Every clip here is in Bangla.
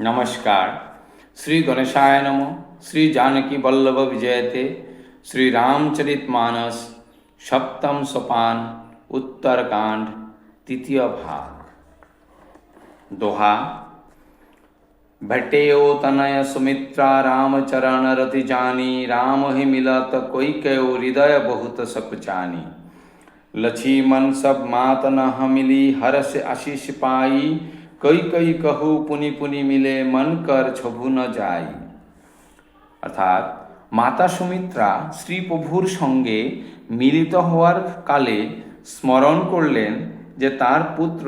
नमस्कार। श्री गणेशाय नम, श्री जानकी वल्लभ विजयते, श्री रामचरित मानस सप्तम सोपान उत्तरकांड तृतीय भाग। दोहा। भट्टेयो तनय सुमित्रा रामचरण रति जानी, राम ही मिलत कोई कयो हृदय बहुत सकुचानी मन सब मात न मिली हर्ष आशीष पाई কই কই কহু পুনি পুনি মিলে মন কর ছবু ন যাই অর্থাৎ মাতা সুমিত্রা শ্রীপ্রভুর সঙ্গে মিলিত হওয়ার কালে স্মরণ করলেন যে তার পুত্র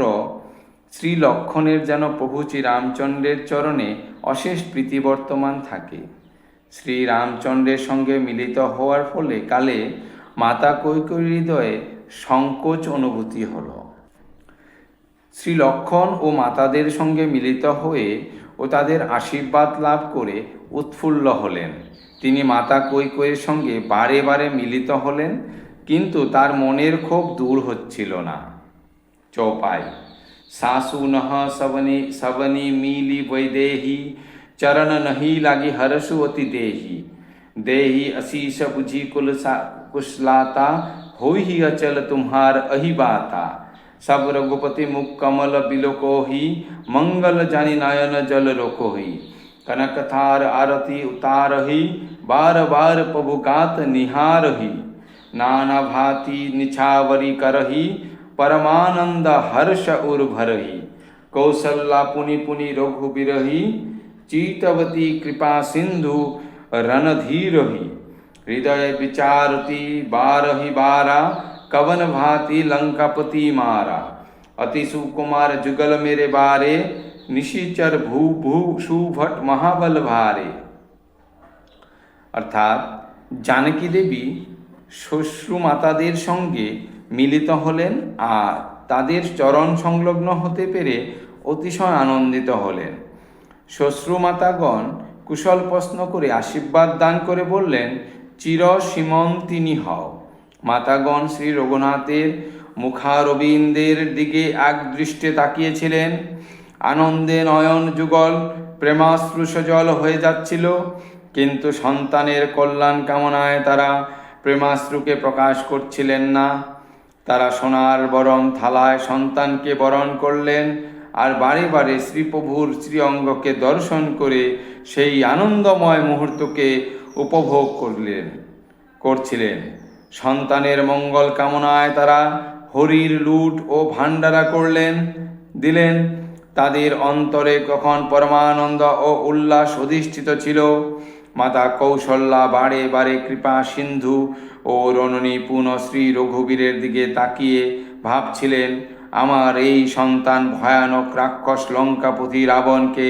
শ্রী লক্ষণের যেন প্রভু শ্রী রামচন্দ্রের চরণে অশেষ প্রীতি বর্তমান থাকে। শ্রী রামচন্দ্রের সঙ্গে মিলিত হওয়ার ফলে কালে মাতা কৈকরী হৃদয়ে সংকোচ অনুভূতি হলো। শ্রী লক্ষণ ও মাতাদের সঙ্গে মিলিত হয়ে ও তাদের আশীর্বাদ লাভ করে উৎফুল্ল হলেন তিনি মাতা কৈকয়ের সঙ্গে বারে বারে মিলিত হলেন কিন্তু তার মনের ক্ষোভ দূর হচ্ছিল না চৌপাই सासु नह सवनी सवनी मीली वैदेही चरण नहीं लागी हरसु अति देही देही अशीष बुझी कुल कुशलाता हो ही अचल तुम्हार अहि बाता सब रघुपति मुख कमल बिलोको ही मंगल जानी नयन जल रोको ही कनक थार आरती उतार ही बार बार प्रभु गात निहार ही नाना भांति निछावरी करही, परमानंद हर्ष उर भरही। कौशल्या पुनि पुनि रघु बिरही, चीतवती कृपा सिंधु रणधीरही। हृदय विचारती बारही बारा कवन भांति लंकापति मारा अति सुकुमार जुगल मेरे बारे निशिचर भू भू सुभट महाबल भारे অর্থাৎ জানকী দেবী শ্বশ্রু মাতাদের সঙ্গে মিলিত হলেন আর তাদের চরণ সংলগ্ন হতে পেরে অতিশয় আনন্দিত হলেন শ্বশ্রু মাতাগণ কুশল প্রশ্ন করে আশীর্বাদ দান করে বললেন চির সীমন্তিনী হও মাতাগণ শ্রী রঘুনাথের মুখারবিন্দের দিকে এক দৃষ্টে তাকিয়েছিলেন। আনন্দে নয়ন যুগল প্রেমাশ্রু সজল হয়ে যাচ্ছিল। কিন্তু সন্তানের কল্যাণ কামনায় তারা প্রেমাশ্রুকে প্রকাশ করছিলেন না। তারা সোনার বরণ থালায় সন্তানকে বরণ করলেন আর বারে বারে শ্রীপ্রভুর শ্রী অঙ্গকে দর্শন করে সেই আনন্দময় মুহূর্তকে উপভোগ করলেন, করছিলেন। সন্তানের মঙ্গল কামনায় তারা হরির লুট ও ভাণ্ডারা করলেন, দিলেন। তাদের অন্তরে কখন পরমানন্দ ও উল্লাস অধিষ্ঠিত ছিল, মাতা কৌশল্যা বারে বারে কৃপা সিন্ধু ও রণনী পুনঃ শ্রী রঘুবীরের দিকে তাকিয়ে ভাবছিলেন, আমার এই সন্তান ভয়ানক রাক্ষস লঙ্কাপতি রাবণকে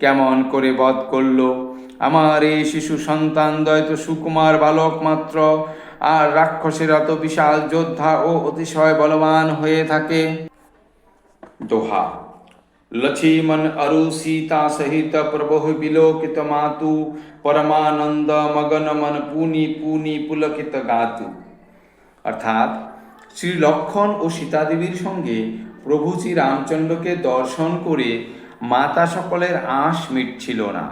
কেমন করে বধ করল? আমার এই শিশু সন্তান দয়তো সুকুমার বালক মাত্র আর রাক্ষসেরা তো বিশাল যোদ্ধা ও অতিশয় বলবান হয়ে থাকে। দোহা। লক্ষ্মীমন অরু সীতা সহিত প্রভু বিলোকিত মাতু, পরমানন্দ মগন মন পুনি পুনি পুলকিত গাতু। অর্থাৎ শ্রী লক্ষণ ও সীতাদেবীর সঙ্গে প্রভু শ্রী রামচন্দ্রকে দর্শন করে মাতা সকলের আঁশ মিটছিল না।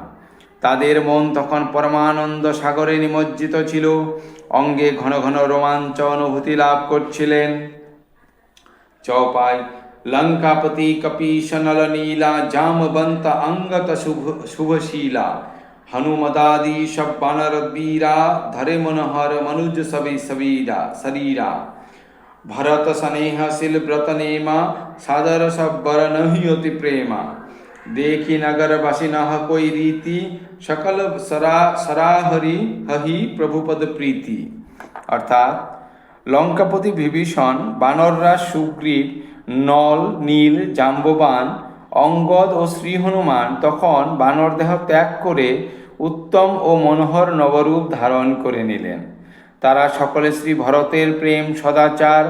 তাদের মন তখন পরমানন্দ সাগরে নিমজ্জিত ছিল। অঙ্গে ঘন ঘন রোমাঞ্চ অনুভূতি লাভ করছিলেন। চৌপায় লঙ্কাপতি কপিশনল নীলা জামবন্ত অঙ্গত শুভ, শুভশীলা, হনুমদাদি সব বানর বীরা, ধরে মনোহর মনুজ সবে সবীরা শরীরা ভরত স্নেহশীল ব্রত নেমা, সাদর সব বর নহিয়তি প্রেমা। দেখি নগরবাসী নহ কই রীতি সকল সরা সরাহরি হহি প্রভুপদ প্রীতি অর্থাৎ লঙ্কাপতি বিভীষণ বানররা সুগ্রীব নল নীল জাম্ববান অঙ্গদ ও শ্রী হনুমান তখন বানর দেহ ত্যাগ করে উত্তম ও মনোহর নবরূপ ধারণ করে নিলেন তারা সকলে শ্রী ভরতের প্রেম, সদাচার,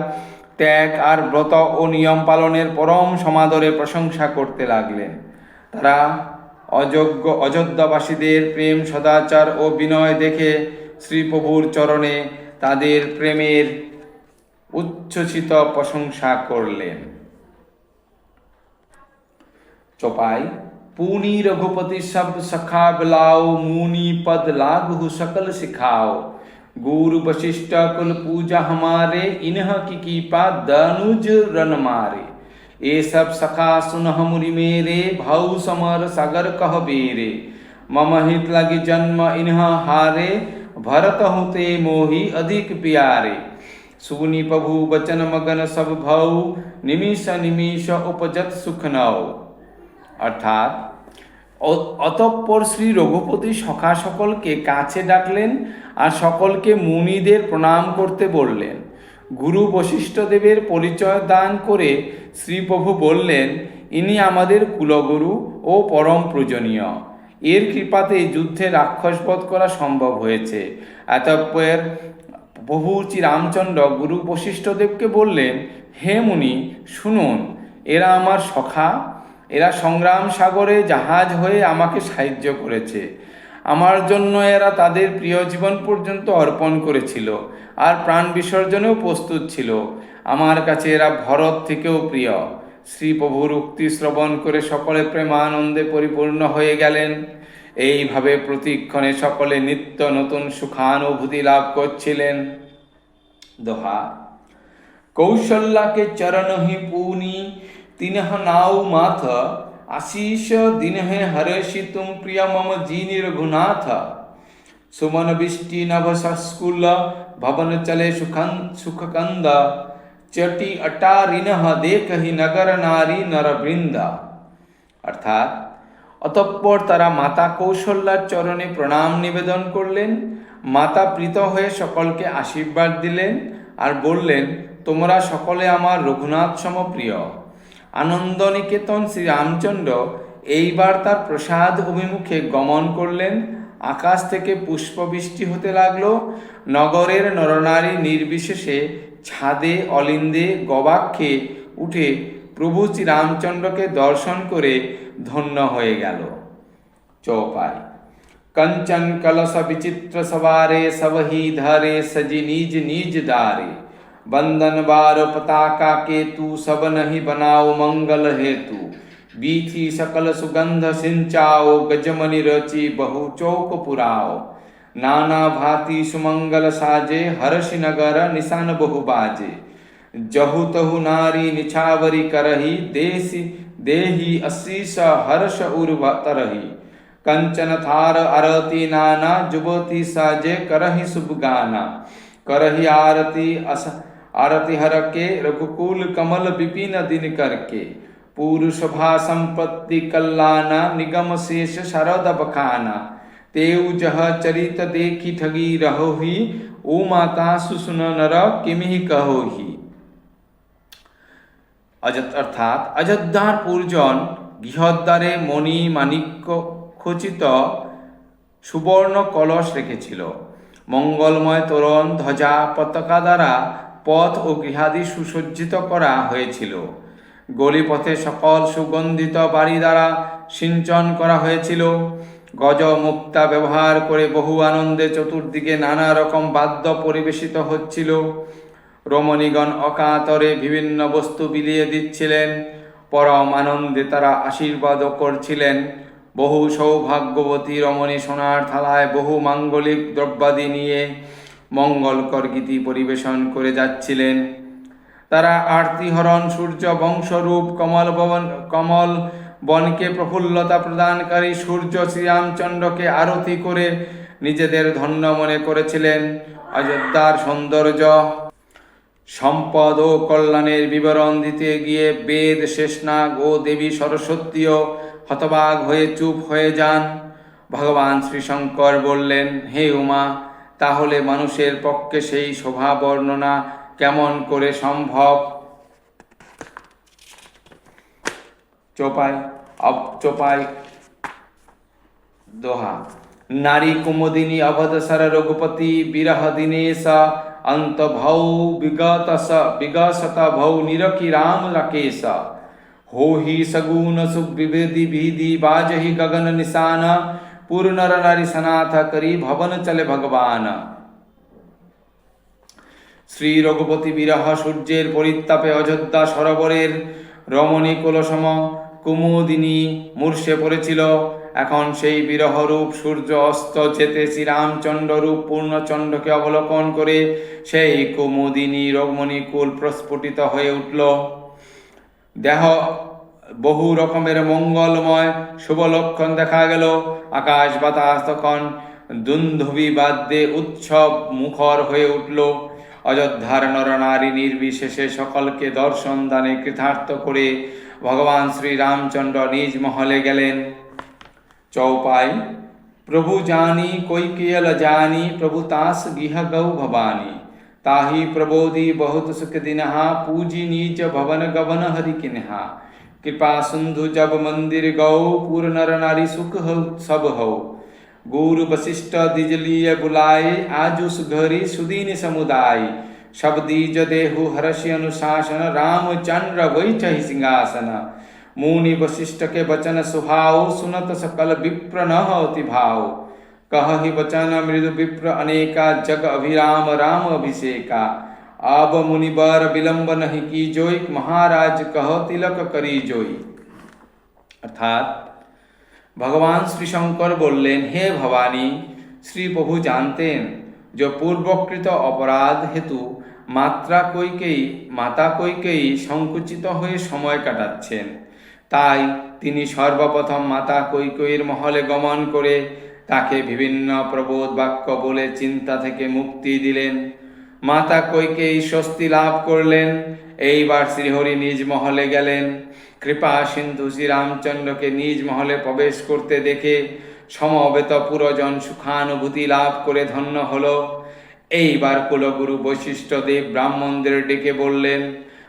ত্যাগ আর ব্রত ও নিয়ম পালনের পরম সমাদরে প্রশংসা করতে লাগলেন। তারা অযোগ্য অযোধ্যাবাসীদের প্রেম সদাচার ও বিনয় দেখে শ্রীপ্রভুর চরণে তাদের প্রেমের উচ্ছ্বসিত প্রশংসা করলেন চোপাই पूनी रघुपति सब सखा बिलाओ मुनि पद लागु सकल सिखाओ गुरु वशिष्ठ कुल पूजा हमारे इन्ह की कीपा दनुज रन मारे ये सब सखा सुनह मुरि मेरे भाऊ समर सागर कह बेरे मम हित लगी जन्म इन्ह हारे भरत हुते मोहि अधिक प्यारे सुनी प्रभु बचन मगन सब भौ निमिष निमिष उपजत सुख नौ অর্থাৎ অ- অতঃপর শ্রী রঘুপতি সখা সকলকে কাছে ডাকলেন আর সকলকে মুনিদের প্রণাম করতে বললেন গুরু বশিষ্ঠদেবের পরিচয় দান করে শ্রীপ্রভু বললেন, ইনি আমাদের কুলগুরু ও পরম পূজনীয়। এর কৃপাতে যুদ্ধে রাক্ষসবধ করা সম্ভব হয়েছে। এতপর প্রভু রামচন্দ্র গুরু বশিষ্ঠদেবকে বললেন, হে মুনি, শুনুন, এরা আমার সখা। এরা সংগ্রাম সাগরে জাহাজ হয়ে আমাকে সাহায্য করেছে। আমার জন্য এরা তাদের প্রিয় জীবন পর্যন্ত অর্পণ করেছিল। আর প্রাণ বিসর্জনেও প্রস্তুত ছিল। আমার কাছে এরা ভরত থেকেও প্রিয়। শ্রীপ্রভুর উক্তি শ্রবণ করে সকলে প্রেমানন্দে পরিপূর্ণ হয়ে গেলেন। এইভাবে প্রতিক্ষণে সকলে নিত্য নতুন সুখানুভূতি লাভ করছিলেন। দোহা। কৌশল্যাকে চরণহি পুনি, তিনহ নাও মাথ আশিস দিনহে হরষি তুম প্রিয় মম জিনি রঘুনাথ। সুমন সুমনবৃষ্টি নভসাস্কুলা ভবনচলে সুখং সুখকন্দা চটি অটারিনহ দেখহি নগর নারী নরবৃন্দা অর্থাৎ অতঃপর তারা মাতা কৌশল্যার চরণে প্রণাম নিবেদন করলেন। মাতা প্রীত হয়ে সকলকে আশীর্বাদ দিলেন আর বললেন, তোমরা সকলে আমার রঘুনাথ সমপ্রিয়। আনন্দ নিকেতন শ্রীরামচন্দ্র এইবার তার প্রসাদ অভিমুখে গমন করলেন আকাশ থেকে পুষ্পবৃষ্টি হতে লাগল। নগরের নরনারী নির্বিশেষে ছাদে অলিন্দে গবাক্ষে উঠে প্রভু শ্রীরামচন্দ্রকে দর্শন করে ধন্য হয়ে গেল। চৌপাই কঞ্চন কলস বিচিত্র সবারে সবহি ধরে সজি নিজ নিজ দারে বন্দন বার পতাকা কেতু সব নহি বনাও মঙ্গল হেতু। बीथी सकल सुगंध सिंचाओ गजमनि रचि बहु चौक पुराओ। नाना भांति सुमंगल साजे, हर्ष नगर निशान बहु बाजे। जहु तहु नारी निछावरी करही, देसी, देही अशीष हर्ष उर्व तरही। कंचन थार आरती नाना, जुबती साजे करहि शुभ गाना। करहि आरती अस, आरती हर के रघुकुल कमल विपिन दिन करके। पूर्व शोभा संपत्ति कल्याणा निगम शेष शरद बखाना तेउ जह चरित देखी ठगी रहोही ओ माता सुसुन नर किमिहि कहोही অযোধ্য অর্থাৎ অযোধ্যার পূর্জন গৃহদ্বারে মণি মাণিক্য খচিত সুবর্ণ কলস রেখেছিল মঙ্গলময় তোরণ ধ্বজা পতাকা দ্বারা পথ ও গৃহাদি সুসজ্জিত করা হয়েছিল গলিপথে সকল সুগন্ধিত বাড়ি দ্বারা সিঞ্চন করা হয়েছিল। গজ মুক্তা ব্যবহার করে বহু আনন্দে চতুর্দিকে নানা রকম বাদ্য পরিবেশিত হচ্ছিল। রমণীগণ অকাতরে বিভিন্ন বস্তু বিলিয়ে দিচ্ছিলেন। পরম আনন্দে তারা আশীর্বাদও করছিলেন। বহু সৌভাগ্যবতী রমণী সোনার থালায় বহু মাঙ্গলিক দ্রব্যাদি নিয়ে মঙ্গলকর গীতি পরিবেশন করে যাচ্ছিলেন। তারা আরতিহরণ, সূর্য বংশরূপ, কমল ভবন, কমল বনকে প্রফুল্লতা প্রদানকারী সূর্য শ্রীরামচন্দ্রকে আরতি করে নিজেদের ধন্য মনে করেছিলেন অযোধ্যার সৌন্দর্য। সম্পদ ও কল্যাণের বিবরণ দিতে গিয়ে বেদ, শেষনাগ ও দেবী সরস্বতীও হতবাগ হয়ে চুপ হয়ে যান। ভগবান শ্রীশঙ্কর বললেন, হে উমা, তাহলে মানুষের পক্ষে সেই শোভা বর্ণনা কেমন করে সম্ভব চোপাই অব চোপাই দোহা নারী কুমুদিনী অবধসর রঘুপতি বিরহ দিনেশ अंत भौ विगत स विगसत भौ निरखी राम लकेश हो ही सगुन सुविधि विधि बाजहि गगन निशान পুর নর নারী সনাথ করি ভবন চলে ভগবান শ্রী রঘুপতি বিরহ সূর্যের পরিত্তাপে অযোধ্যা সরোবরের রমণী কলসম কুমুদিনী মূর্ষে পড়েছিল। এখন সেই বিরহরূপ সূর্য অস্ত যেতে শ্রীরামচন্দ্র রূপ পূর্ণচন্দ্রকে অবলোকন করে সেই কুমুদিনী রমণী কুল প্রস্ফুটিত হয়ে উঠল। দেহ বহু রকমের মঙ্গলময় শুভ লক্ষণ দেখা গেল। আকাশ বাতাস তখন দুন্ধবি বাদ্যে উৎসব মুখর হয়ে উঠল। অযোধ্যার নরনারী নির্বিশেষে সকলকে দর্শন দানে কৃতার্থ করে ভগবান শ্রীরামচন্দ্র নিজ মহলে গেলেন। চৌপাই, প্রভু জানি, কৈকিয়ল জানি, প্রভু তাস গৃহ গৌ ভবানী। তাহি প্রবোধি বহুত সুখ দিনহা पूजी नीच भवन गवन हरि किन्हा कृपा सिंधु जब मंदिर गौ पूर्ण नर नारी सुख हौ सब हौ गुरु वशिष्ठ दिजलिय बुलाए, आज उस घरी सुदीन समुदाय। शब्दीज देहु हर्ष अनुशासन, रामचंद्र वही चहि सिंहासन। मुनि वशिष्ठ के वचन सुहाओ, सुनत सकल विप्र न होति भाओ कह ही वचन, मृदु विप्र अनेका, जग अभिराम, राम अभिषेका। अब मुनिबर विलंब नहीं की जोई महाराज कह तिलक करी जोई। अर्थात ভগবান শ্রী শঙ্কর বললেন, হে ভবানী শ্রী প্রভু জানতেন যে পূর্বকৃত অপরাধ হেতু মাত্রা কৈকেয়ী, মাতা কৈকেয়ী সংকুচিত হয়ে সময় কাটাচ্ছেন। তাই তিনি সর্বপ্রথম মাতা কৈকেয়ীর মহলে গমন করে তাকে বিভিন্ন প্রবোধ বাক্য বলে চিন্তা থেকে মুক্তি দিলেন। মাতা কৈকেয়ী স্বস্তি লাভ করলেন। এইবার শ্রীহরি নিজ মহলে গেলেন। কৃপা সিন্ধু শ্রীরামচন্দ্রকে নিজ মহলে প্রবেশ করতে দেখে সমবেত পুরজন সুখানুভূতি লাভ করে ধন্য হল। এইবার কুলগুরু বৈশিষ্ট্যদেব ব্রাহ্মণদের ডেকে বললেন,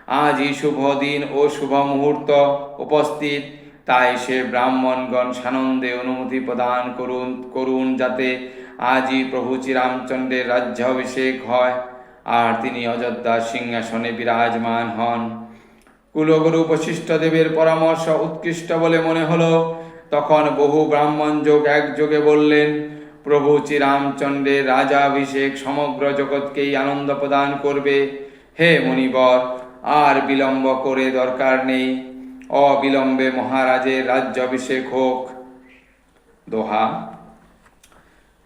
আজই শুভ দিন ও শুভ মুহূর্ত উপস্থিত। তাই সে ব্রাহ্মণগণ সানন্দে অনুমতি প্রদান করুন করুন যাতে আজই প্রভু শ্রীরামচন্দ্রের রাজ্যাভিষেক হয়। আর তিনি অযোধ্যার সিংহাসনে বিরাজমান হন। কুলগুরু বশিষ্ঠ দেবের পরামর্শ উৎকৃষ্ট বলে মনে হলো। তখন বহু ব্রাহ্মণ যোগ একযোগে বললেন, প্রভু শ্রীরামচন্দ্রের রাজাভিষেক সমগ্র জগৎকেই আনন্দ প্রদান করবে। হে মণিবর, আর বিলম্ব করে দরকার নেই। অবিলম্বে মহারাজের রাজ্যাভিষেক হোক। দোহা।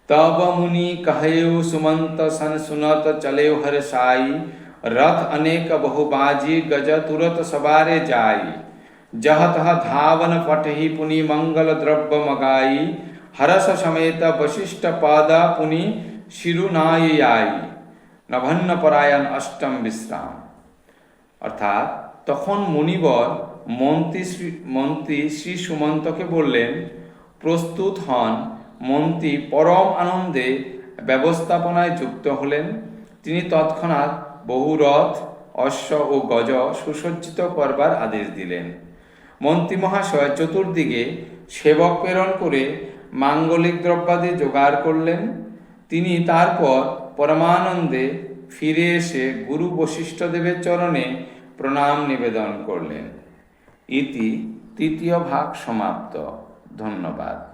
তব মুনি কাহেউ, সুমন্ত সন, সুনত চলেও হর সাই। রথ অনেক বহুবাজি ગજ તુરત સવારે જાય જહત ધાવન પટહી પુનિ મંગલ દ્રવ્ય મગાઈ હરસ સમેત વશિષ્ઠ પદ પુનિ শিরুনায়াই নভন্নপরায়ণ অষ্টম বিশ্রাম অর্থাৎ তখন মুনিবর মন্ত্রী শ্রী মন্ত্রী শ্রী সুমন্তকে বললেন, প্রস্তুত হন, মন্ত্রী পরম আনন্দে ব্যবস্থাপনায় যুক্ত হলেন। তিনি তৎক্ষণাৎ বহু রথ অশ্ব ও গজ সুসজ্জিত করবার আদেশ দিলেন। মন্ত্রী মহাশয় চতুর্দিকে সেবক প্রেরণ করে মাঙ্গলিক দ্রব্যাদি জোগাড় করলেন। তিনি তারপর পরমানন্দে ফিরে এসে গুরু বশিষ্ঠদেবের চরণে প্রণাম নিবেদন করলেন। ইতি তৃতীয় ভাগ সমাপ্ত। ধন্যবাদ।